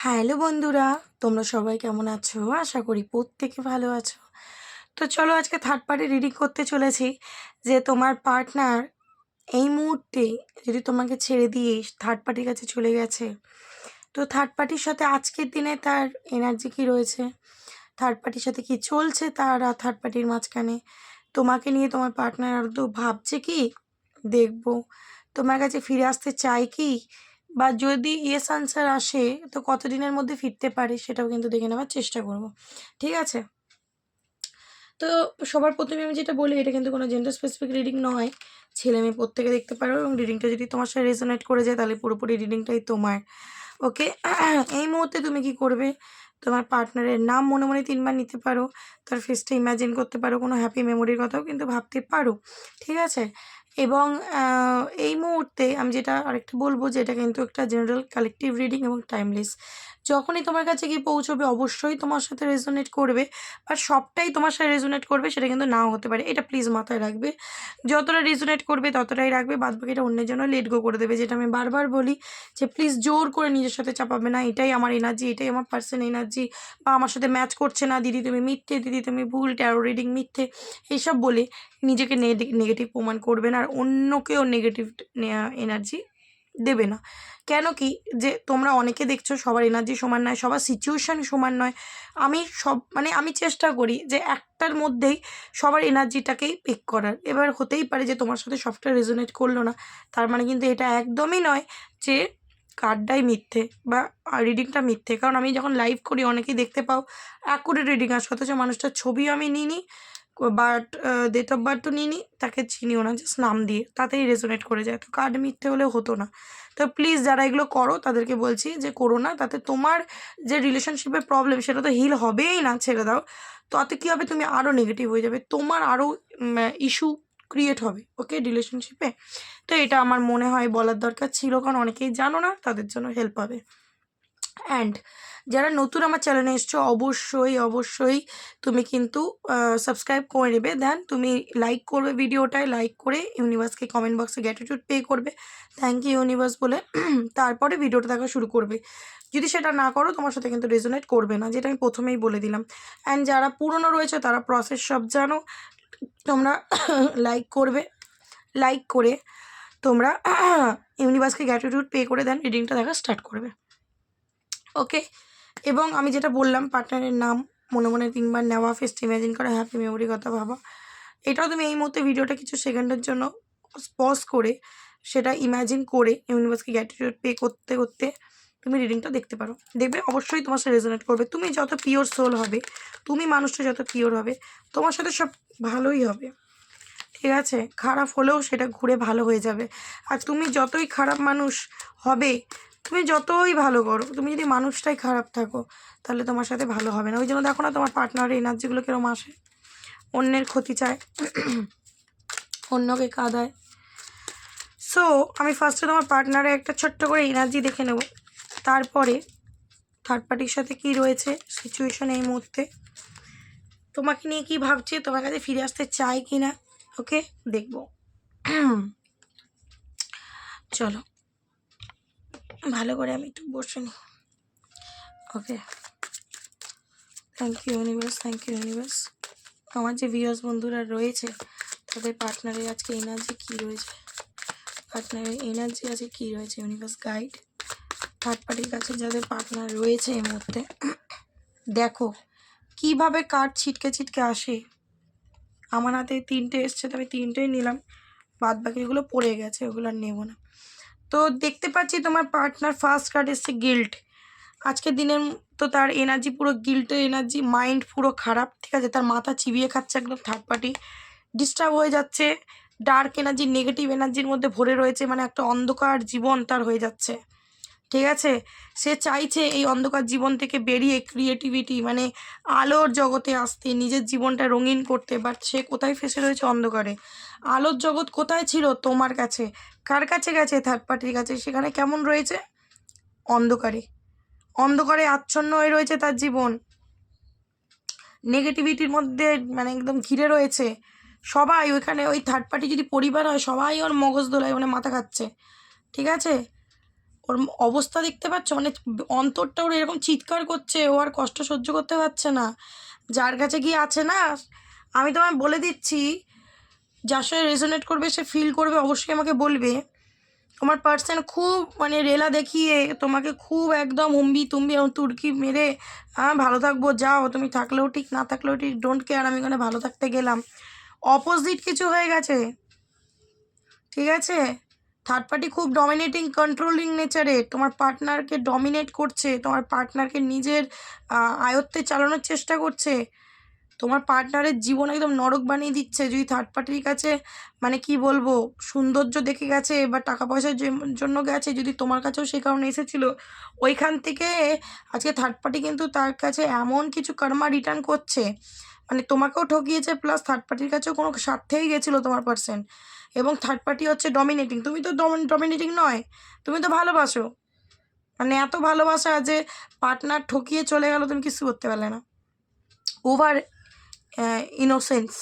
Hello বন্ধুরা, তোমরা সবাই কেমন আছো? আশা করি প্রত্যেকে ভালো আছো। তো চলো আজকে থার্ড পার্টি রিডিং করতে চলেছি যে তোমার পার্টনার এই মুহূর্তে যদি তোমাকে ছেড়ে দিয়ে থার্ড পার্টির কাছে চলে গেছে, তো থার্ড পার্টির সাথে আজকের দিনে তার এনার্জি কি রয়েছে? থার্ড পার্টির সাথে কি চলছে তার আর থার্ড পার্টির মাঝখানে? তোমাকে নিয়ে তোমার পার্টনার আর তো ভাবছে কি? দেখব। তোমার কাছে ফিরে আসতে চায় কি? বা যদি ইয়েস আনসার আসে, তো কতদিনের মধ্যে ফিরতে পারে সেটাও কিন্তু দেখে নেওয়ার চেষ্টা করব। ঠিক আছে? তো সবার প্রথমে আমি যেটা বলি, এটা কিন্তু কোনো জেন্ডার স্পেসিফিক রিডিং নয়। ছেলে মেয়ে প্রত্যেকে দেখতে পারো এবং রিডিংটা যদি তোমার সাথে রেজোনেট করে যায়, তাহলে পুরোপুরি রিডিংটাই তোমার। ওকে এই মুহূর্তে তুমি কি করবে? তোমার পার্টনারের নাম মনে মনে তিনবার নিতে পারো। তার ফেসটা ইমাজিন করতে পারো, কোনো হ্যাপি মেমোরির কথাও কিন্তু ভাবতে পারো। ঠিক আছে? এবং এই মুহূর্তে আমি যেটা আরেকটা বলব যে এটা কিন্তু একটা জেনারেল কালেকটিভ রিডিং এবং টাইমলেস যখনই তোমার কাছে গিয়ে পৌঁছবে, অবশ্যই তোমার সাথে রেজোনেট করবে। বা সবটাই তোমার সাথে রেজোনেট করবে, সেটা কিন্তু নাও হতে পারে। এটা প্লিজ মাথায় রাখবে। যতটা রেজোনেট করবে, ততটাই রাখবে। বাদ বাকিটা অন্যের জন্য লেট গো করে দেবে। যেটা আমি বারবার বলি যে প্লিজ জোর করে নিজের সাথে চাপাবে না। এটাই আমার এনার্জি এটাই আমার পার্সন এনার্জি বা আমার সাথে ম্যাচ করছে না, দিদি, তুমি মিথ্যে, দিদি, তুমি ভুল ট্যারো রিডিং মিথ্যে। এইসব বলে নিজেকে নেগেটিভ প্রমাণ করবে না। আর অন্যকেও নেগেটিভ এনার্জি দেবে না। কেন কি? যে তোমরা অনেকে দেখছ সবার এনার্জি সমান নয়, সবার সিচুয়েশান সমান নয়। আমি সব মানে আমি চেষ্টা করি যে একটার মধ্যেই সবার এনার্জিটাকেই পিক করার। এবার হতেই পারে যে তোমার সাথে সবটা রেজোনেট করল না। তার মানে কিন্তু এটা একদমই নয় যে কার্ডটাই মিথ্যে বা রিডিংটা মিথ্যে। কারণ আমি যখন লাইভ করি, অনেকেই দেখতে পাও অ্যাকুরেট রিডিং আসে অথচ মানুষটার ছবি আমি নিইনি। বাট ডেট অফ বার্থ তো নিইনি, তাকে চিনিও না জাস্ট নাম দিয়ে, তাতেই রেজোনেট করে যায়। তো কার্ড মিথ্যে হলে হতো না। তো প্লিজ যারা এগুলো করো, তাদেরকে বলছি যে, করো না, তাতে তোমার যে রিলেশনশিপের প্রবলেম সেটা তো হিল হবেই না, ছেড়ে দাও। তাতে কী হবে? তুমি আরও নেগেটিভ হয়ে যাবে। তোমার আরও ইস্যু ক্রিয়েট হবে ওকে রিলেশনশিপে তো এটা আমার মনে হয় বলার দরকার ছিল, কারণ অনেকেই জানো না, তাদের জন্য হেল্প হবে। অ্যান্ড যারা নতুন আমার চ্যানেলে এসছো, অবশ্যই অবশ্যই তুমি কিন্তু সাবস্ক্রাইব করে নেবে। দেন তুমি লাইক করবে ভিডিওটায় লাইক করে ইউনিভার্সকে কমেন্ট বক্সে গ্র্যাটিটিউড পে করবে। থ্যাংক ইউ ইউনিভার্স বলে। তারপরে ভিডিওটা দেখা শুরু করবে। যদি সেটা না করো, তোমার সাথে কিন্তু রেজোনেট করবে না, যেটা আমি প্রথমেই বলে দিলাম। অ্যান্ড যারা পুরনো রয়েছে, তারা প্রসেস সব জানো। তোমরা লাইক করবে লাইক করে তোমরা ইউনিভার্সকে গ্যাটিটিউড পে করে দেন রিডিংটা দেখা স্টার্ট করবে। ওকে এবং আমি যেটা বললাম পার্টনারের নাম, মনে মনে তিনবার নেওয়া ফেস্ট ইমাজিন করা হ্যাপি মেমোরি কথা ভাবা। এটাও তুমি এই মুহূর্তে ভিডিওটা কিছু সেকেন্ডের জন্য পজ করে, সেটা ইমাজিন করে ইউনিভার্সকে গ্র্যাটিটিউড পে করতে করতে তুমি রিডিংটা দেখতে পারো। দেখবে অবশ্যই তোমার সাথে রেজোনেট করবে। তুমি যত পিওর সোল হবে, তুমি মানুষটা যত পিওর হবে, তোমার সাথে সব ভালোই হবে। ঠিক আছে? খারাপ হলেও সেটা ঘুরে ভালো হয়ে যাবে। আর তুমি যতই খারাপ মানুষ হবে তুমি যতই ভালো করো, তুমি যদি মানুষটাই খারাপ থাকো, তাহলে তোমার সাথে ভালো হবে না। ওই জন্য দেখো না তোমার পার্টনারের এনার্জিগুলো কীরকম আসে। অন্যের ক্ষতি চায়, অন্যকে কাঁদায়। সো আমি ফার্স্টে তোমার পার্টনারে একটা ছোট্ট করে এনার্জি দেখে নেব। তারপরে থার্ড পার্টির সাথে কি রয়েছে সিচুয়েশন এই মুহূর্তে। তোমাকে নিয়ে কি ভাবছে, তোমার কাছে ফিরে আসতে চায় কি না ওকে দেখব। চলো। ভালো করে আমি একটু বসে নিই okay thank you universe thank you universe আমার যে ভিউয়ার্স বন্ধুরা রয়েছে, তাদের পার্টনারের আজকে এনার্জি কী রয়েছে? পার্টনারের এনার্জি আছে কী রয়েছে? ইউনিভার্স গাইড থার্ড পার্টির কাছে যাদের পার্টনার রয়েছে এই মুহূর্তে, দেখো, কীভাবে কার্ড ছিটকে ছিটকে আসে? আমার হাতে তিনটে এসছে, তো আমি তিনটেই নিলাম। বাদ বাকিগুলো পড়ে গেছে, ওগুলো আর নেব না। তো দেখতে পাচ্ছি তোমার পার্টনার ফার্স্ট কার্ড এসছে গিল্ট আজকের দিনের তো তার এনার্জি পুরো গিল্টের এনার্জি মাইন্ড পুরো খারাপ, ঠিক আছে? তার মাথা চিবিয়ে খাচ্ছে একদম থার্ড পার্টি ডিস্টার্ব হয়ে যাচ্ছে ডার্ক এনার্জি নেগেটিভ এনার্জির মধ্যে ভরে রয়েছে মানে একটা অন্ধকার জীবন তার হয়ে যাচ্ছে। ঠিক আছে? সে চাইছে এই অন্ধকার জীবন থেকে বেরিয়ে ক্রিয়েটিভিটি মানে আলোর জগতে আসতে, নিজের জীবনটা রঙিন করতে। বাট সে কোথায় ফেসে রয়েছে অন্ধকারে? আলোর জগৎ কোথায় ছিল তোমার কাছে? কার কাছে গেছে থার্ড পার্টির কাছে? সেখানে কেমন রয়েছে? অন্ধকারে। অন্ধকারে আচ্ছন্ন হয়ে রয়েছে তার জীবন। নেগেটিভিটির মধ্যে মানে একদম ঘিরে রয়েছে। সবাই ওইখানে ওই থার্ড পার্টি যদি পরিবার হয়, সবাই ওর মগজ দোলায় মানে মাথা খাচ্ছে। ঠিক আছে? ওর অবস্থা দেখতে পাচ্ছ? মানে অন্তরটা ওর এরকম চিৎকার করছে, ও আর কষ্ট সহ্য করতে পারছে না। যার কাছে গিয়ে আছে না, আমি তোমায় বলে দিচ্ছি, যার সাথে রেজোনেট করবে, সে ফিল করবে, অবশ্যই আমাকে বলবে। তোমার পার্সন খুব মানে রেলা দেখিয়ে, তোমাকে খুব একদম হুম্বি তুম্বি তুর্কি মেরে হ্যাঁ ভালো থাকব, যাও, তুমি থাকলেও ঠিক, না থাকলেও ঠিক ডোন্ট কেয়ার আমি ওখানে ভালো থাকতে গেলাম। অপোজিট কিছু হয়ে গেছে। ঠিক আছে? থার্ড পার্টি খুব ডমিনেটিং কন্ট্রোলিং নেচারে তোমার পার্টনারকে ডমিনেট করছে, তোমার পার্টনারকে নিজের আয়ত্তে চালানোর চেষ্টা করছে। তোমার পার্টনারের জীবন একদম নরক বানিয়ে দিচ্ছে। যদি থার্ড পার্টির কাছে মানে কি বলব, সৌন্দর্য দেখে গেছে বা টাকা পয়সার জন্য গেছে, যদি তোমার কাছেও সেই কারণে এসেছিল, ওইখান থেকে আজকে থার্ড পার্টি কিন্তু তার কাছে এমন কিছু কর্মা রিটার্ন করছে মানে তোমাকেও ঠকিয়েছে প্লাস থার্ড পার্টির কাছেও কোনো স্বার্থেই গেছিল তোমার পার্সন এবং থার্ড পার্টি হচ্ছে ডমিনেটিং তুমি তো ডমিনেটিং নয়, তুমি তো ভালোবাসো। মানে এত ভালোবাসা যে পার্টনার ঠকিয়ে চলে গেল, তুমি কিছু করতে পারলে না। ওভার ইনোসেন্স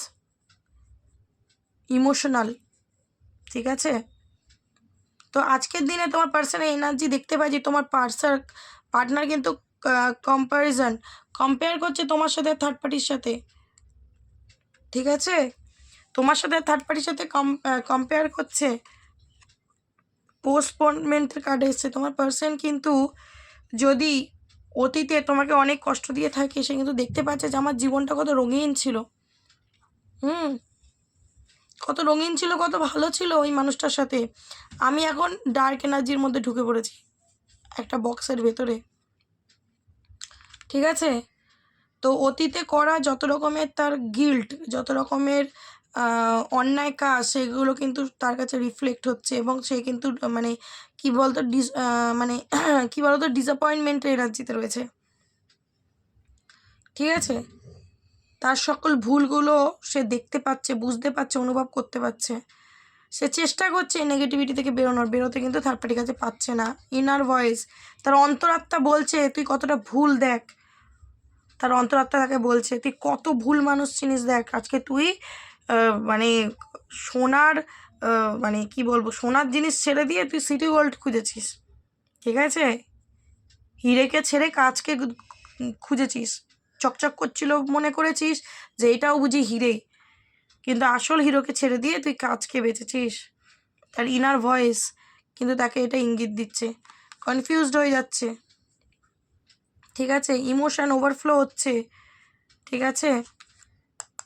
ইমোশনাল ঠিক আছে? তো আজকের দিনে তোমার পার্সনের এনার্জি দেখতে পাই যে তোমার পার্সার পার্টনার কিন্তু কম্প্যারিজন কম্পেয়ার করছে তোমার সাথে থার্ড পার্টির সাথে। ঠিক আছে? তোমার সাথে থার্ড পার্টির সাথে কম কম্পেয়ার করছে। পোস্টপোনমেন্টের কার্ড এসছে। তোমার পার্সন কিন্তু যদি অতীতে তোমাকে অনেক কষ্ট দিয়ে থাকে, সে কিন্তু দেখতে পাচ্ছে যে আমার জীবনটা কত রঙিন ছিল। হুম? কত রঙিন ছিল, কত ভালো ছিল ওই মানুষটার সাথে। আমি এখন ডার্ক এনার্জির মধ্যে ঢুকে পড়েছি। একটা বক্সের ভেতরে। ঠিক আছে? তো অতীতে করা যত রকমের তার গিল্ট যত রকমের অন্যায় কাজ, সেগুলো কিন্তু তার কাছে রিফ্লেক্ট হচ্ছে এবং সে কিন্তু মানে কি বলতো ডিস মানে কি বলতো ডিসঅ্যাপয়েন্টমেন্টের এনার্জিতে রয়েছে। ঠিক আছে? তার সকল ভুলগুলো সে দেখতে পাচ্ছে, বুঝতে পারছে, অনুভব করতে পারছে। সে চেষ্টা করছে নেগেটিভিটি থেকে বেরোনোর, বেরোতে কিন্তু থার্ড পার্টির কাছে পাচ্ছে না। ইনার ভয়েস তার অন্তরাত্মা বলছে, তুই কতটা ভুল দেখ তার অন্তরাত্মা তাকে বলছে, তুই কত ভুল মানুষ চিনিস দেখ, আজকে তুই মানে সোনার মানে কি বলব, সোনার জিনিস ছেড়ে দিয়ে তুই সিটি গোল্ড খুঁজেছিস, ঠিক আছে? হিরেকে ছেড়ে কাজকে খুঁজেছিস, চকচক করছিল মনে করেছিস যে এটাও বুঝি হিরে, কিন্তু আসল হিরোকে ছেড়ে দিয়ে তুই কাজকে বেঁচেছিস, তার ইনার ভয়েস কিন্তু তাকে এটা ইঙ্গিত দিচ্ছে কনফিউজড হয়ে যাচ্ছে। ঠিক আছে? ইমোশান ওভারফ্লো হচ্ছে। ঠিক আছে?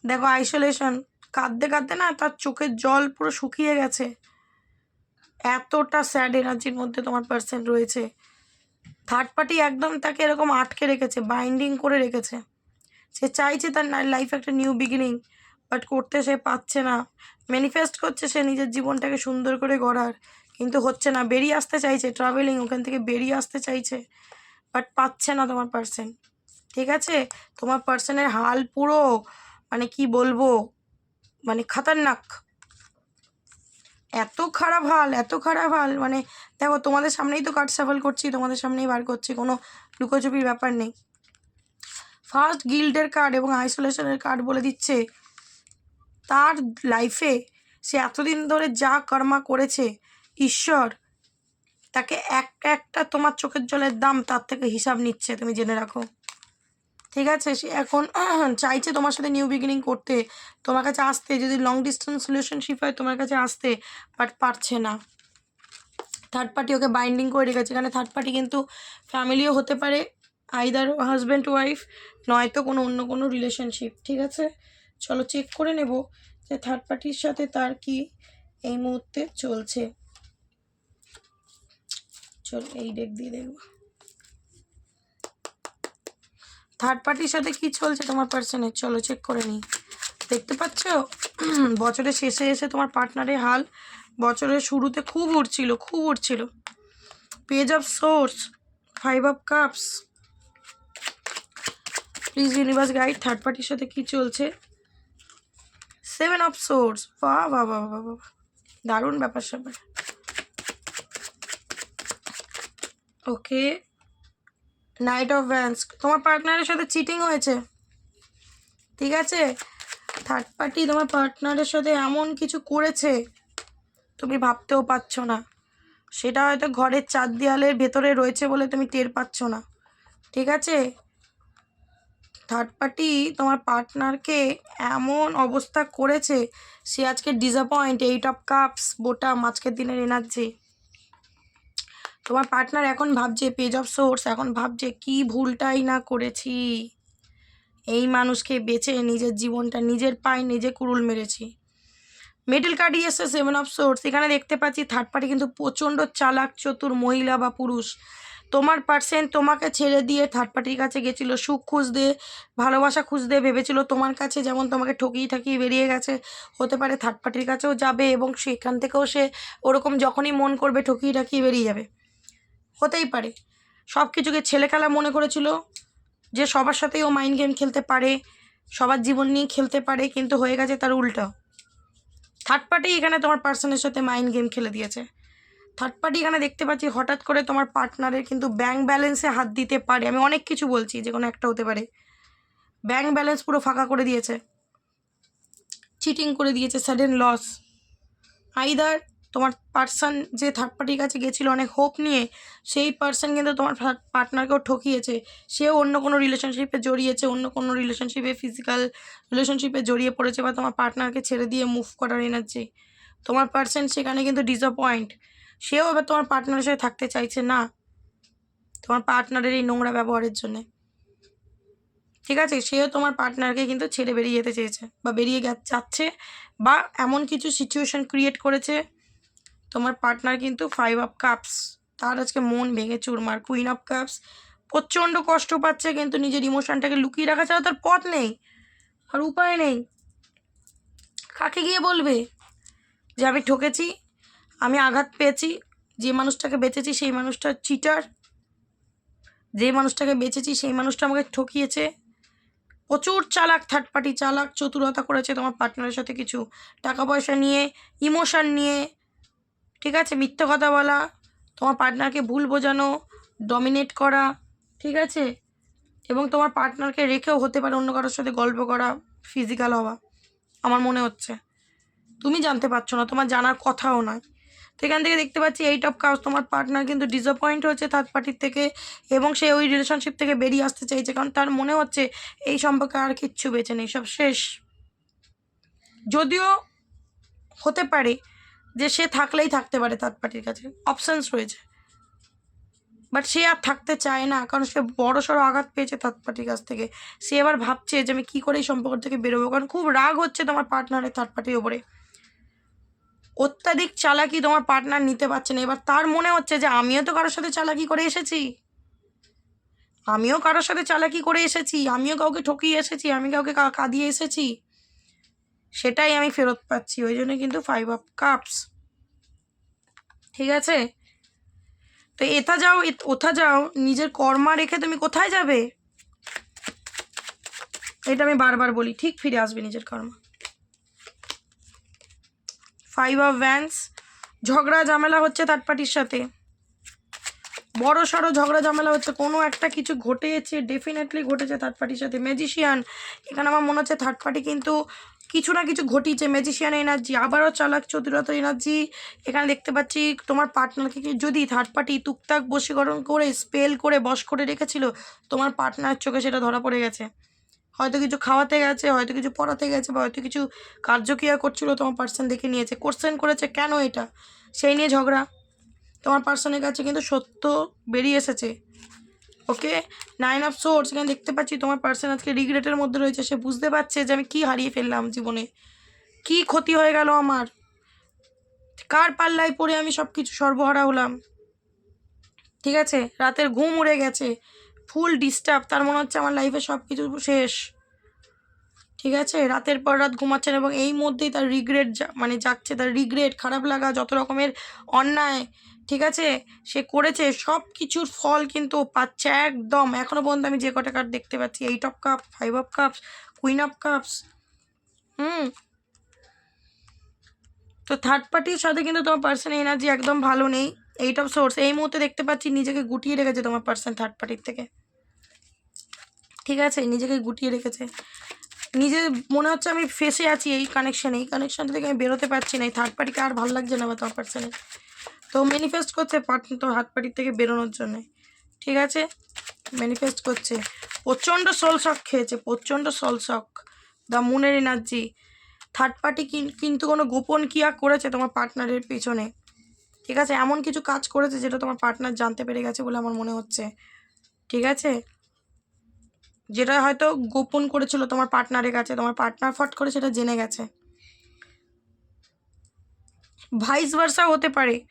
দেখো আইসোলেশন কাঁদতে কাঁদতে না তার চোখের জল পুরো শুকিয়ে গেছে। এতটা স্যাড এনার্জির মধ্যে তোমার পার্সন রয়েছে। থার্ড পার্টি একদম তাকে এরকম আটকে রেখেছে বাইন্ডিং করে রেখেছে। সে চাইছে তার লাইফে একটা নিউ বিগিনিং বাট করতে সে পাচ্ছে না। ম্যানিফেস্ট করছে সে নিজের জীবনটাকে সুন্দর করে গড়ার, কিন্তু হচ্ছে না। বেরিয়ে আসতে চাইছে ট্রাভেলিং ওখান থেকে বেরিয়ে আসতে চাইছে। বাট পাচ্ছে না তোমার পার্সন ঠিক আছে? তোমার পার্সনের হাল পুরো মানে কি বলব মানে খাতারনাক। এত খারাপ হাল, এত খারাপ হাল মানে দেখো, তোমাদের সামনেই তো কার্ড সাফল করছি, তোমাদের সামনেই বার করছি, কোনো লুকোচুপির ব্যাপার নেই। ফার্স্ট গিল্ডের কার্ড এবং আইসোলেশনের কার্ড বলে দিচ্ছে, তার লাইফে সে এতদিন ধরে যা কর্মা করেছে, ঈশ্বর তাকে এক একটা তোমার চোখের জলের দাম তার থেকে হিসাব নিচ্ছে, তুমি জেনে রাখো। ঠিক আছে? সে এখন চাইছে তোমার সাথে নিউ বিগিনিং করতে। তোমার কাছে আসতে, যদি লং ডিস্টেন্স রিলেশনশিপ হয়, তোমার কাছে আসতে বাট পারছে না। থার্ড পার্টি ওকে বাইন্ডিং করে রেখেছে। এখানে থার্ড পার্টি কিন্তু ফ্যামিলিও হতে পারে আইদার হাজব্যান্ড ওয়াইফ নয়তো কোনো অন্য কোনো রিলেশনশিপ ঠিক আছে? চলো চেক করে নেব যে থার্ড পার্টির সাথে তার কি এই মুহূর্তে চলছে। চল, এই ডেক দিয়ে দেখব। থার্ড পার্টির সাথে কি চলছে তোমার পার্সনের চলো চেক করে নিই। দেখতে পাচ্ছ? বছরের শেষে এসে তোমার পার্টনারের হাল বছরের শুরুতে খুব উঠছিল খুব উঠছিল page of swords five of cups please universe guide third পার্টির সাথে কি চলছে? সেভেন অফ সোর্স বা বাহ বাহ বাহ দারুণ ব্যাপার স্যাপার ওকে। নাইট অফ ভ্যান্স তোমার পার্টনারের সাথে চিটিং হয়েছে। ঠিক আছে? থার্ড পার্টি তোমার পার্টনারের সাথে এমন কিছু করেছে, তুমি ভাবতেও পারছ না। সেটা হয়তো ঘরের চার দেয়ালের ভেতরে রয়েছে বলে তুমি টের পাচ্ছ না। ঠিক আছে? থার্ড পার্টি তোমার পার্টনারকে এমন অবস্থা করেছে, সে আজকে ডিসঅ্যাপয়েন্ট এইট অফ কাপস বোটা আজকের দিনের এনার্জি তোমার পার্টনার এখন ভাবছে পেজ অফ সোর্স এখন ভাবছে কি ভুলটাই না করেছি। এই মানুষকে বেছে নিজের জীবনটা নিজের পায়ে নিজে কুরুল মেরেছি। মিডল কার্ড এসে সেভেন অফ সোর্স এখানে দেখতে পাচ্ছি থার্ড পার্টি কিন্তু প্রচণ্ড চালাক, চতুর মহিলা বা পুরুষ। তোমার পার্সেন্ট তোমাকে ছেড়ে দিয়ে থার্ড পার্টির কাছে গেছিল, সুখ খুঁজতে, ভালোবাসা খুঁজতে ভেবেছিল তোমার কাছে যেমন তোমাকে ঠকিয়ে ঠাকিয়ে বেরিয়ে গেছে, হতে পারে থার্ড পার্টির কাছেও যাবে এবং সেখান থেকেও সে ওরকম যখনই মন করবে ঠকিয়ে ঠাকিয়ে বেরিয়ে যাবে। হতেই পারে। সব কিছুকে ছেলে খেলা মনে করেছিল যে সবার সাথেই ও মাইন্ড গেম খেলতে পারে, সবার জীবন নিয়ে খেলতে পারে, কিন্তু হয়ে গেছে তার উল্টো। থার্ড পার্টি এখানে তোমার পার্সনের সাথে মাইন্ড গেম খেলে দিয়েছে। থার্ড পার্টি এখানে দেখতে পাচ্ছি হঠাৎ করে তোমার পার্টনারের কিন্তু ব্যাংক ব্যালেন্সে হাত দিতে পারে। আমি অনেক কিছু বলছি, যে কোনো একটা হতে পারে। ব্যাংক ব্যালেন্স পুরো ফাঁকা করে দিয়েছে। চিটিং করে দিয়েছে সাডেন লস আইদার তোমার পার্সন যে থার্ড পার্টির কাছে গেছিল অনেক হোপ নিয়ে, সেই পার্সন কিন্তু তোমার পার্টনারকেও ঠকিয়েছে। সেও অন্য কোনো রিলেশনশিপে জড়িয়েছে, অন্য কোনো রিলেশনশিপে ফিজিক্যাল রিলেশনশিপে জড়িয়ে পড়েছে বা তোমার পার্টনারকে ছেড়ে দিয়ে মুভ করার এনার্জি তোমার পার্সন সেখানে কিন্তু ডিসঅ্যাপয়েন্ট সেও এবার তোমার পার্টনারের সাথে থাকতে চাইছে না। তোমার পার্টনারের এই নোংরা ব্যবহারের জন্যে। ঠিক আছে? সেও তোমার পার্টনারকে কিন্তু ছেড়ে বেরিয়ে যেতে চেয়েছে বা বেরিয়ে যাচ্ছে বা এমন কিছু সিচুয়েশন ক্রিয়েট করেছে তোমার পার্টনার কিন্তু ফাইভ অফ কাপস তার আজকে মন ভেঙে চুরমার কুইন অফ কাপস প্রচণ্ড কষ্ট পাচ্ছে কিন্তু নিজের ইমোশনটাকে লুকিয়ে রাখা ছাড়া তার পথ নেই, আর উপায় নেই। কাকে গিয়ে বলবে যে আমি ঠকেছি, আমি আঘাত পেয়েছি, যে মানুষটাকে বেঁচেছি সেই মানুষটা চিটার যে মানুষটাকে বেঁচেছি সেই মানুষটা আমাকে ঠকিয়েছে। প্রচুর চালাক থার্ড পার্টি চালাক, চতুরতা করেছে তোমার পার্টনারের সাথে কিছু টাকা পয়সা নিয়ে ইমোশন নিয়ে ঠিক আছে? মিথ্যে কথা বলা, তোমার পার্টনারকে ভুল বোঝানো ডমিনেট করা, ঠিক আছে? এবং তোমার পার্টনারকে রেখেও হতে পারে অন্য কারোর সাথে গল্প করা ফিজিক্যাল হওয়া, আমার মনে হচ্ছে। তুমি জানতে পারছ না, তোমার জানার কথাও নয়। তো এখান থেকে দেখতে পাচ্ছি এইট অফ কাউস তোমার পার্টনার কিন্তু ডিসঅ্যাপয়েন্ট হচ্ছে থার্ড পার্টির থেকে এবং সে ওই রিলেশনশিপ থেকে বেরিয়ে আসতে চাইছে। কারণ তার মনে হচ্ছে এই সম্পর্কে আর কিচ্ছু বেছে নেই, সব শেষ। যদিও হতে পারে যে সে থাকলেই থাকতে পারে থার্ড পার্টির কাছে। অপশানস রয়েছে। বাট সে আর থাকতে চায় না, কারণ সে বড় সড়ো আঘাত পেয়েছে থার্ড পার্টির কাছ থেকে। সে এবার ভাবছে যে আমি কী করে এই সম্পর্ক থেকে বেরোবো, কারণ খুব রাগ হচ্ছে তোমার পার্টনারের থার্ড পার্টির ওপরে অত্যাধিক চালাকি তোমার পার্টনার নিতে পারছে না। এবার তার মনে হচ্ছে যে আমিও তো কারোর সাথে চালাকি করে এসেছি। আমিও কারোর সাথে চালাকি করে এসেছি। আমিও কাউকে ঠকিয়ে এসেছি। আমি কাউকে কাঁদিয়ে এসেছি। সেটাই আমি ফেরত পাচ্ছি, ওই জন্য কিন্তু ফাইভ অফ কাপস ঠিক আছে? তো এথা যাও ওথা যাও, নিজের কর্মা রেখে তুমি কোথায় যাবে? এটা আমি বারবার বলি, ঠিক ফিরে আসবে নিজের কর্মা। ফাইভ অফ ভ্যান্স ঝগড়া ঝামেলা হচ্ছে থার্ড পার্টির সাথে। বড় সড়ো ঝগড়া ঝামেলা হচ্ছে, কোনো একটা কিছু ঘটেছে ডেফিনেটলি ঘটেছে থার্ড পার্টির সাথে। ম্যাজিশিয়ান এখানে আমার মনে হচ্ছে থার্ড পার্টি কিন্তু কিছু না কিছু ঘটিয়েছে ম্যাজিশিয়ান এনার্জি আবারও চালাক চতুরতা এনার্জি এখানে দেখতে পাচ্ছি তোমার পার্টনারকে যদি থার্ড পার্টি টুকটাক বশীকরণ করে স্পেল করে, বশ করে রেখেছিল, তোমার পার্টনার চোখে সেটা ধরা পড়ে গেছে। হয়তো কিছু খাওয়াতে গেছে, হয়তো কিছু পড়াতে গেছে, বা হয়তো কিছু কার্যক্রিয়া করছিল, তোমার পার্সন দেখে নিয়েছে। কোশ্চেন করেছে, কেন এটা? সেই নিয়ে ঝগড়া। তোমার পার্সনের কাছে কিন্তু সত্য বেরিয়ে এসেছে। ওকে? নাইন অফ সোর্স এখানে দেখতে পাচ্ছি তোমার পার্সন আজকে রিগ্রেটের মধ্যে রয়েছে, সে বুঝতে পারছে যে আমি কি হারিয়ে ফেললাম জীবনে। কি ক্ষতি হয়ে গেল আমার? কার পাল্লায় পড়ে আমি সব কিছু সর্বহারা হলাম? ঠিক আছে? রাতের ঘুম উড়ে গেছে। ফুল ডিস্টার্ব তার মনে হচ্ছে আমার লাইফে সব কিছু শেষ। ঠিক আছে? রাতের পর রাত ঘুমাচ্ছেন এবং এই মধ্যেই তার রিগ্রেট মানে যাচ্ছে তার রিগ্রেট খারাপ লাগা, যত রকমের অন্যায়, ঠিক আছে? সে করেছে সব কিছুর ফল কিন্তু পাচ্ছে একদম। এখনও পর্যন্ত আমি যে কটা কার্ড দেখতে পাচ্ছি eight of cup five of cups queen of cups হুম? তো থার্ড পার্টির সাথে কিন্তু তোমার পার্সন এনার্জি একদম ভালো নেই। এইট অফ সোর্স এই মুহূর্তে দেখতে পাচ্ছি নিজেকে গুটিয়ে রেখেছে তোমার পার্সন থার্ড পার্টির থেকে। ঠিক আছে? নিজেকে গুটিয়ে রেখেছে। নিজে মনে হচ্ছে আমি ফেসে আছি এই কানেকশানে এই কানেকশানটা থেকে আমি বেরোতে পারছি না। এই থার্ড পার্টিকে আর ভালো লাগছে না বা তোমার পার্সনের তো ম্যানিফেস্ট করছে পার্টনার তোর হাত পাটির থেকে বেরোনোর জন্য। ঠিক আছে? ম্যানিফেস্ট করছে। প্রচণ্ড সোল শক খেয়েছে। প্রচণ্ড সোল শক দ্য মুনের এনার্জি থার্ড পার্টি কিন্তু কোনো গোপন কিয়া করেছে তোমার পার্টনারের পেছনে? ঠিক আছে? এমন কিছু কাজ করেছে যেটা তোমার পার্টনার জানতে পেরে গেছে বলে আমার মনে হচ্ছে। ঠিক আছে? যেটা হয়তো গোপন করেছিল তোমার পার্টনারের কাছে, তোমার পার্টনার ফট করে সেটা জেনে গেছে। ভাইস ভার্সা হতে পারে।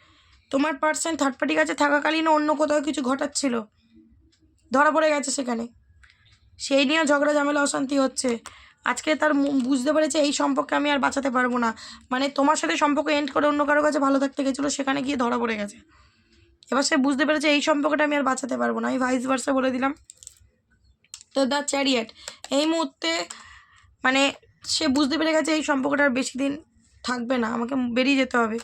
তোমার পার্সন থার্ড পার্টির কাছে থাকাকালীন অন্য কোথাও কিছু ঘটাচ্ছিল। ধরা পড়ে গেছে সেখানে। সেই নিয়েও ঝগড়া, ঝামেলা, অশান্তি হচ্ছে। আজকে তার বুঝতে পেরেছে এই সম্পর্কে আমি আর বাঁচাতে পারব না। মানে তোমার সাথে সম্পর্ক এন্ড করে অন্য কারও কাছে ভালো থাকতে গেছিল, সেখানে গিয়ে ধরা পড়ে গেছে। এবার সে বুঝতে পেরেছে এই সম্পর্কটা আমি আর বাঁচাতে পারব না। আমি ভাইস ভার্সা বলে দিলাম। The chariot. এই মুহূর্তে মানে সে বুঝতে পেরে গেছে এই সম্পর্কটা আর বেশি দিন থাকবে না, আমাকে বেরিয়ে যেতে হবে।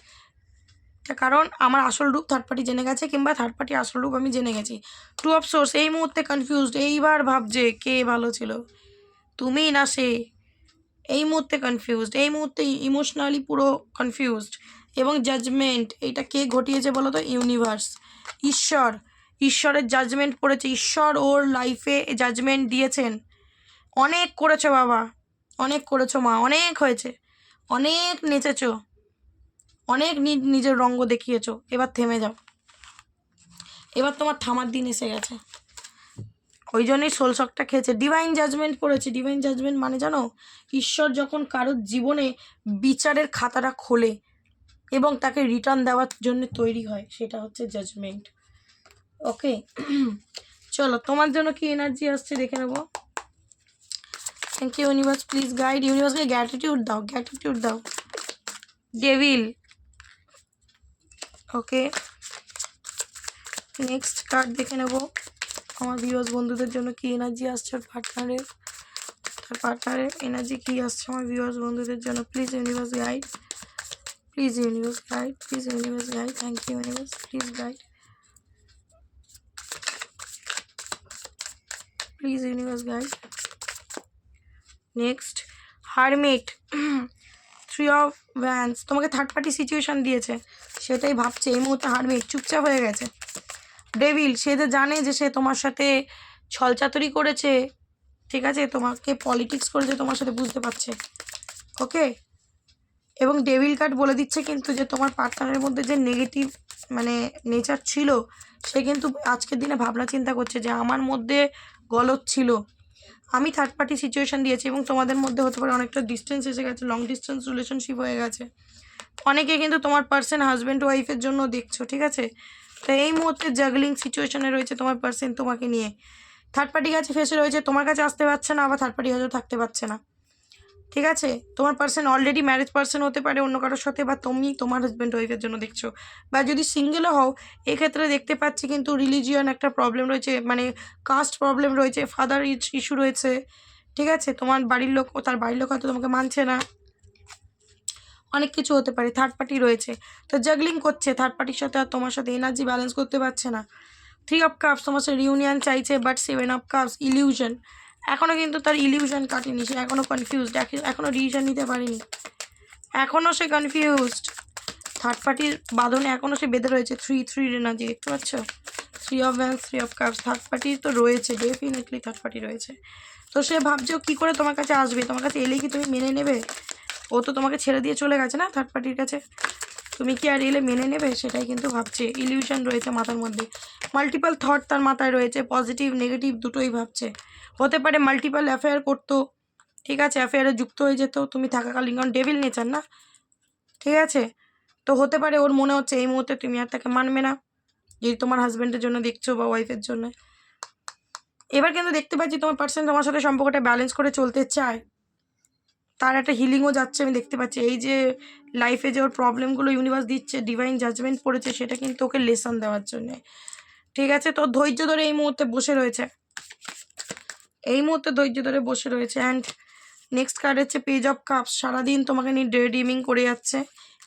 কারণ, আমার আসল রূপ থার্ড পার্টি জেনে গেছে কিংবা থার্ড পার্টি আসল রূপ আমি জেনে গেছি। টু অফ সোর্স এই মুহূর্তে কনফিউজড এইবার ভাবছে কে ভালো ছিল। তুমি না সে। এই মুহূর্তে কনফিউজড এই মুহূর্তে ইমোশনালি পুরো কনফিউজড এবং জাজমেন্ট এটা কে ঘটিয়েছে বলো তো? ইউনিভার্স ঈশ্বর। ঈশ্বরের জাজমেন্ট পড়েছে, ঈশ্বর ওর লাইফে জাজমেন্ট দিয়েছেন। অনেক করেছ বাবা, অনেক করেছ মা, অনেক হয়েছে। অনেক নেচেছো, অনেক নিজের রঙ্গ দেখিয়েছো, এবার থেমে যাও। এবার তোমার থামার দিন এসে গেছে। ওই জন্যই সোল শকটা খেয়েছে। ডিভাইন জাজমেন্ট পড়েছে। ডিভাইন জাজমেন্ট মানে জানো, ঈশ্বর যখন কারোর জীবনে বিচারের খাতাটা খোলে এবং তাকে রিটার্ন দেওয়ার জন্য তৈরি হয়, সেটা হচ্ছে জাজমেন্ট ওকে। চলো, তোমার জন্য কি এনার্জি আসছে দেখে নেব। Thank you universe please guide ইউনিভার্সকে gratitude দাও গ্র্যাটিটিউড দাও। ডেভিল ওকে নেক্সট কার্ড দেখে নেব। আমার ভিউয়ার্স বন্ধুদের জন্য কি এনার্জি আসছে ওর পার্টনারের তার পার্টনারের এনার্জি কি আসছে আমার ভিউয়ার্স বন্ধুদের জন্য? Please universe guide please universe guide please universe guide thank you universe please guide please universe guide next hermit three of wands তোমাকে থার্ড পার্টি সিচুয়েশন দিয়েছে। সেটাই ভাবছে। এই মুহূর্তে হারমিট চুপচাপ হয়ে গেছে। ডেভিল সে যে জানে যে সে তোমার সাথে ছলচাতুরি করেছে। ঠিক আছে? তোমাকে পলিটিক্স করেছে, তোমার সাথে বুঝতে পারছে। ওকে এবং ডেভিল কার্ড বলে দিচ্ছে কিন্তু যে তোমার পার্টনারের মধ্যে যে নেগেটিভ মানে নেচার ছিল, সে কিন্তু আজকের দিনে ভাবনা চিন্তা করছে যে আমার মধ্যে গলত ছিল। আমি থার্ড পার্টি সিচুয়েশান দিয়েছি এবং তোমাদের মধ্যে হতে পারে অনেকটা ডিস্টেন্স এসে গেছে লং ডিস্টেন্স রিলেশনশিপ হয়ে গেছে। অনেকে কিন্তু তোমার পার্সন হাজব্যান্ড ওয়াইফের জন্য দেখছ, ঠিক আছে? তো এই মুহূর্তে জাগলিং সিচুয়েশনে রয়েছে তোমার পার্সেন তোমাকে নিয়ে। থার্ড পার্টি কাছে ফেসে রয়েছে, তোমার কাছে আসতে পারছে না, আবার থার্ড পার্টি কাছেও থাকতে পারছে না। ঠিক আছে? তোমার পার্সন অলরেডি ম্যারেজ পার্সন হতে পারে, অন্য কারোর সাথে, বা তুমি তোমার হাজব্যান্ড ওয়াইফের জন্য দেখছ। বা যদি সিঙ্গেলও হও, এক্ষেত্রে দেখতে পাচ্ছি কিন্তু রিলিজিয়ন একটা প্রবলেম রয়েছে মানে কাস্ট প্রবলেম রয়েছে ফাদার ইস্যু রয়েছে। ঠিক আছে? তোমার বাড়ির লোক ও তার বাড়ির লোক হয়তো তোমাকে মানছে না। অনেক কিছু হতে পারে থার্ড পার্টি রয়েছে। তো জাগলিং করছে থার্ড পার্টির সাথে আর তোমার সাথে এনার্জি ব্যালেন্স করতে পারছে না। থ্রি অফ কাপস তোমার সাথে রিউনিয়ন চাইছে but seven of cups illusion এখনও কিন্তু তার ইলিউশন কাটেনি, সে এখনও কনফিউজড এখনও ডিসিশন নিতে পারেনি। এখনও সে কনফিউজড থার্ড পার্টির বাঁধনে এখনও সে বেঁধে রয়েছে থ্রি থ্রি এনার্জি দেখতে পাচ্ছ? Three of bans three of cups third party তো রয়েছে ডেফিনেটলি থার্ড পার্টি রয়েছে। তো সে ভাবছে কী করে তোমার কাছে আসবে? তোমার কাছে এলেই কি তুমি মেনে নেবে? ও তো তোমাকে ছেড়ে দিয়ে চলে গেছে না থার্ড পার্টির কাছে? তুমি কি আর এলে মেনে নেবে? সেটাই কিন্তু ভাবছে। ইলিউশন রয়েছে মাথার মধ্যে। মাল্টিপাল থট তার মাথায় রয়েছে। পজিটিভ নেগেটিভ দুটোই ভাবছে। হতে পারে মাল্টিপাল অ্যাফেয়ার করতো। ঠিক আছে অ্যাফেয়ারে যুক্ত হয়ে যেত। তুমি থাকাকালীন কারণ ডেভিল নেচার না? ঠিক আছে? তো হতে পারে ওর মনে হচ্ছে এই মুহূর্তে তুমি আর তাকে মানবে না। যদি তোমার হাজব্যান্ডের জন্য দেখছ বা ওয়াইফের জন্য। এবার কিন্তু দেখতে পাচ্ছি তোমার পার্সন তোমার সাথে সম্পর্কটা ব্যালেন্স করে চলতে চায়। তার একটা হিলিংও যাচ্ছে, আমি দেখতে পাচ্ছি। এই যে লাইফে যে ওর প্রবলেমগুলো ইউনিভার্স দিচ্ছে ডিভাইন জাজমেন্ট পড়েছে, সেটা কিন্তু ওকে লেসন দেওয়ার জন্যে। ঠিক আছে, তো ধৈর্য ধরে এই মুহূর্তে বসে রয়েছে। এই মুহূর্তে ধৈর্য ধরে বসে রয়েছে। অ্যান্ড নেক্সট কার্ড হচ্ছে পেজ অফ কাপস সারাদিন তোমাকে নিয়ে ডে ডিমিং করে যাচ্ছে।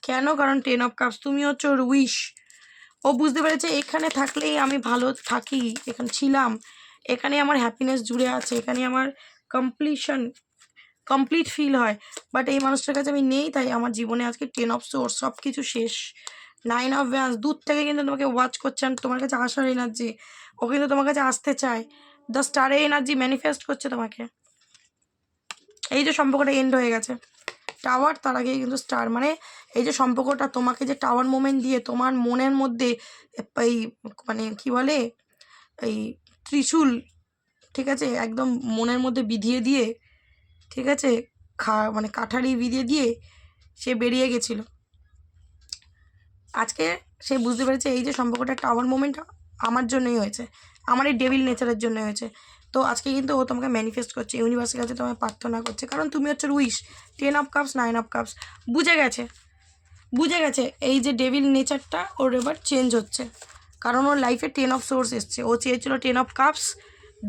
কেন? কারণ টেন অফ কাপস তুমি হচ্ছে ওর উইশ ও বুঝতে পেরেছে, এখানে থাকলেই আমি ভালো থাকি, এখানে ছিলাম। এখানে আমার হ্যাপিনেস জুড়ে আছে এখানে আমার কমপ্লিশন কমপ্লিট ফিল হয়। বাট এই মানুষটার কাছে আমি নেই, তাই আমার জীবনে আজকে টেন অফ সোর্স সব কিছু শেষ। নাইন অফ ভ্যান্স দূর থেকে কিন্তু তোমাকে ওয়াচ করছে and তোমার কাছে আসার এনার্জি ও কিন্তু তোমার কাছে আসতে চায়। দ্য স্টারে এনার্জি ম্যানিফেস্ট করছে তোমাকে। এই যে সম্পর্কটা এন্ড হয়ে গেছে। টাওয়ার তার আগেই কিন্তু স্টার মানে এই যে সম্পর্কটা তোমাকে যে টাওয়ার মোমেন্ট দিয়ে তোমার মনের মধ্যে এই মানে কি বলে? এই ত্রিশূল, ঠিক আছে? একদম মনের মধ্যে বিধিয়ে দিয়ে ঠিক আছে? খা মানে কাঠারি বিধিয়ে দিয়ে সে বেরিয়ে গেছিল। আজকে সে বুঝতে পেরেছে এই যে সম্পর্কটা টাওয়ার মোমেন্ট আমার জন্যই হয়েছে। আমার এই ডেভিল নেচারের জন্য হয়েছে। তো আজকে কিন্তু ও তোমাকে ম্যানিফেস্ট করছে ইউনিভার্সের কাছে তোমায় প্রার্থনা করছে। কারণ তুমি হচ্ছে wish ten of cups nine of cups বুঝে গেছে বুঝে গেছে এই যে ডেভিল নেচারটা ওর এবার চেঞ্জ হচ্ছে। কারণ ওর লাইফে টেন অফ সোর্স এসছে। ও চেয়েছিল টেন অফ কাপস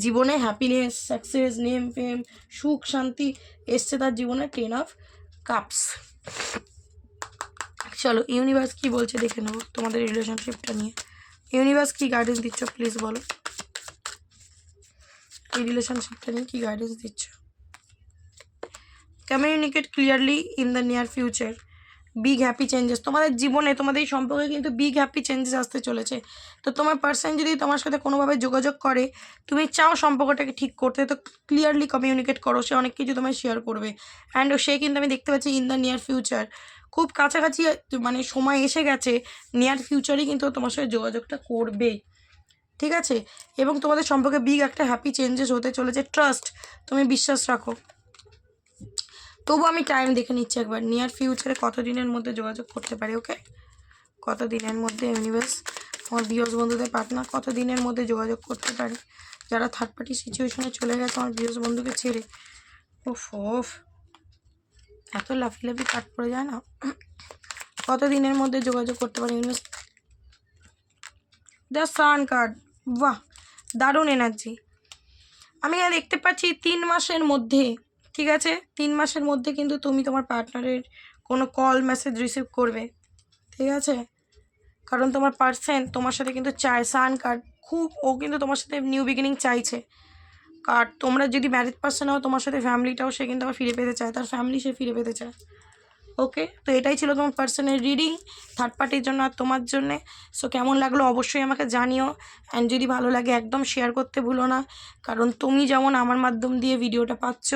জীবনে হ্যাপিনেস সাকসেস নেম ফেম সুখ, শান্তি এসছে তার জীবনে টেন অফ কাপস চলো ইউনিভার্স কি বলছে দেখে নেব তোমাদের রিলেশনশিপটা নিয়ে। ইউনিভার্স কি গাইডেন্স দিচ্ছ প্লিজ বলো। এই রিলেশনশিপটা নিয়ে কি গাইডেন্স দিচ্ছ। Communicate clearly in the near future big happy changes তোমাদের জীবনে, তোমাদের এই সম্পর্কে কিন্তু বিগ হ্যাপি চেঞ্জেস আসতে চলেছে। তো তোমার পার্সন যদি তোমার সাথে কোনোভাবে যোগাযোগ করে, তুমি চাও সম্পর্কটাকে ঠিক করতে, তো ক্লিয়ারলি কমিউনিকেট করো। সে অনেক কিছু তোমায় শেয়ার করবে। অ্যান্ড সে কিন্তু আমি দেখতে পাচ্ছি ইন দ্য নিয়ার ফিউচার খুব কাছাকাছি মানে সময় এসে গেছে নিয়ার ফিউচারই কিন্তু তোমার সাথে যোগাযোগটা করবে। ঠিক আছে? এবং তোমাদের সম্পর্কে বিগ একটা হ্যাপি চেঞ্জেস হতে চলেছে। ট্রাস্ট তুমি বিশ্বাস রাখো। তবু আমি টাইম দেখে নিচ্ছি একবার। নিয়ার ফিউচারে কত দিনের মধ্যে যোগাযোগ করতে পারি ওকে কত দিনের মধ্যে ইউনিভার্স আমার বিয়স বন্ধুদের পার্টনার কত দিনের মধ্যে যোগাযোগ করতে পারে? যারা থার্ড পার্টি সিচুয়েশনে চলে গেছে, আমার বিয়স বন্ধুকে ছেড়ে। ওফ ওফ এত লাফি লাফি কাট পড়ে যায় না? কত দিনের মধ্যে যোগাযোগ করতে পারে ইউনিভার্স দ্য সান কার্ড বাহ, দারুণ এনার্জি আমি দেখতে পাচ্ছি তিন মাসের মধ্যে ঠিক আছে? তিন মাসের মধ্যে কিন্তু তুমি তোমার পার্টনারের কোনো কল মেসেজ রিসিভ করবে। ঠিক আছে? কারণ তোমার পার্সেন তোমার সাথে কিন্তু চায় সান কার্ড খুব, ও কিন্তু তোমার সাথে নিউ বিগিনিং চাইছে। কার্ড তোমরা যদি ম্যারেজ পার্সন হও, তোমার সাথে ফ্যামিলিটাও সে কিন্তু আবার ফিরে পেতে চায়। তার ফ্যামিলি সে ফিরে পেতে চায়। ওকে তো এটাই ছিল তোমার পার্সনের রিডিং থার্ড পার্টির জন্য আর তোমার জন্যে। সো কেমন লাগল অবশ্যই আমাকে জানিও। অ্যান্ড যদি ভালো লাগে একদম শেয়ার করতে ভুলো না। কারণ তুমি যেমন আমার মাধ্যম দিয়ে ভিডিওটা পাচ্ছ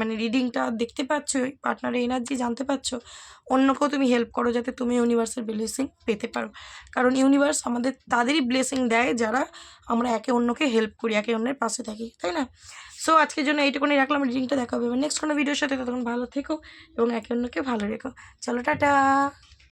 মানে রিডিংটা দেখতে পাচ্ছ পার্টনারের এনার্জি জানতে পারছ অন্যকেও তুমি হেল্প করো যাতে তুমি ইউনিভার্সের ব্লেসিং পেতে পারো। কারণ ইউনিভার্স আমাদের, তাদেরই ব্লেসিং দেয় যারা আমরা একে অন্যকে হেল্প করি, একে অন্যের পাশে থাকি, তাই না? সো আজকের জন্য এইটুকুনি রাখলাম রিডিংটা দেখা হবে। নেক্সট কোনো ভিডিওর সাথে তখন ভালো থেকো এবং একে অন্যকে ভালো রেখো। চলো, টাটা!